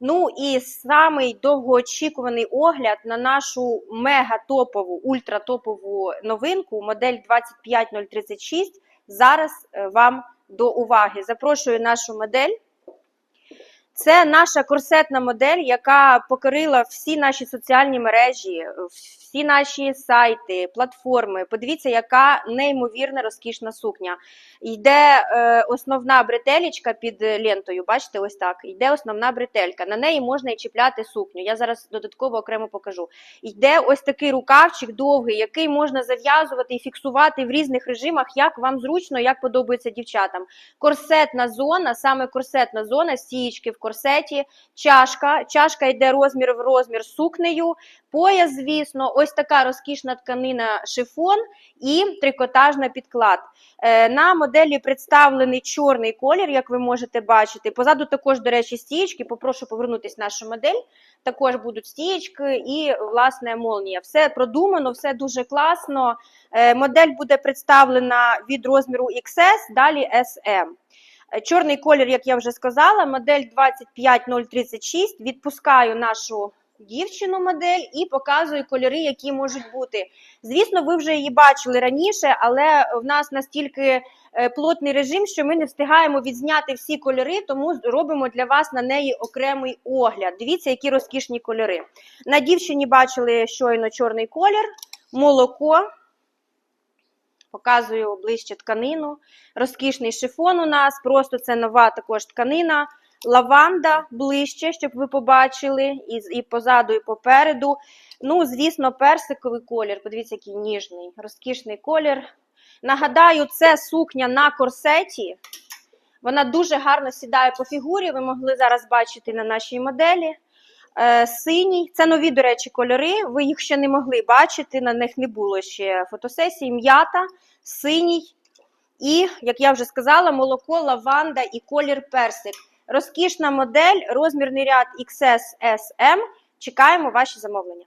Ну і самий довгоочікуваний огляд на нашу мега-топову, ультратопову новинку модель 25036 зараз е, вам до уваги. Запрошую нашу модель. Це наша корсетна модель, яка покорила всі наші соціальні мережі, всі наші сайти, платформи. Подивіться, яка неймовірна розкішна сукня. Йде е, основна бретелечка під лентою. Бачите, ось так. Йде основна бретелька. На неї можна і чіпляти сукню. Я зараз додатково окремо покажу. Йде ось такий рукавчик довгий, який можна зав'язувати і фіксувати в різних режимах, як вам зручно, як подобається дівчатам. Корсетна зона, саме корсетна зона, стієчки в корсеті, чашка. Чашка йде розмір в розмір з сукнею, пояс, звісно, ось така розкішна тканина шифон і трикотажна підклад. Е, На моделі представлений чорний колір, як ви можете бачити. Позаду також, до речі, стієчки. Попрошу повернутися нашу модель. Також будуть стієчки і, власне, молнія. Все продумано, все дуже класно. Е, Модель буде представлена від розміру XS, далі SM. Чорний колір, як я вже сказала, модель 25036. Відпускаю нашу дівчину модель і показую кольори, які можуть бути. Звісно, ви вже її бачили раніше, але в нас настільки е, плотний режим, що ми не встигаємо відзняти всі кольори, тому робимо для вас на неї окремий огляд. Дивіться, які розкішні кольори. На дівчині бачили щойно чорний колір, молоко. Показую ближче тканину. Розкішний шифон у нас, просто це нова також тканина. Лаванда ближче, щоб ви побачили, і, і позаду, і попереду. Ну, звісно, персиковий колір. Подивіться, який ніжний, розкішний колір. Нагадаю, це сукня на корсеті. Вона дуже гарно сідає по фігурі. Ви могли зараз бачити на нашій моделі. Е, синій. Це нові, до речі, кольори. Ви їх ще не могли бачити, на них не було ще фотосесії. М'ята, синій. І, як я вже сказала, молоко, лаванда і колір персик. Розкішна модель, розмірний ряд XS. Чекаємо ваші замовлення.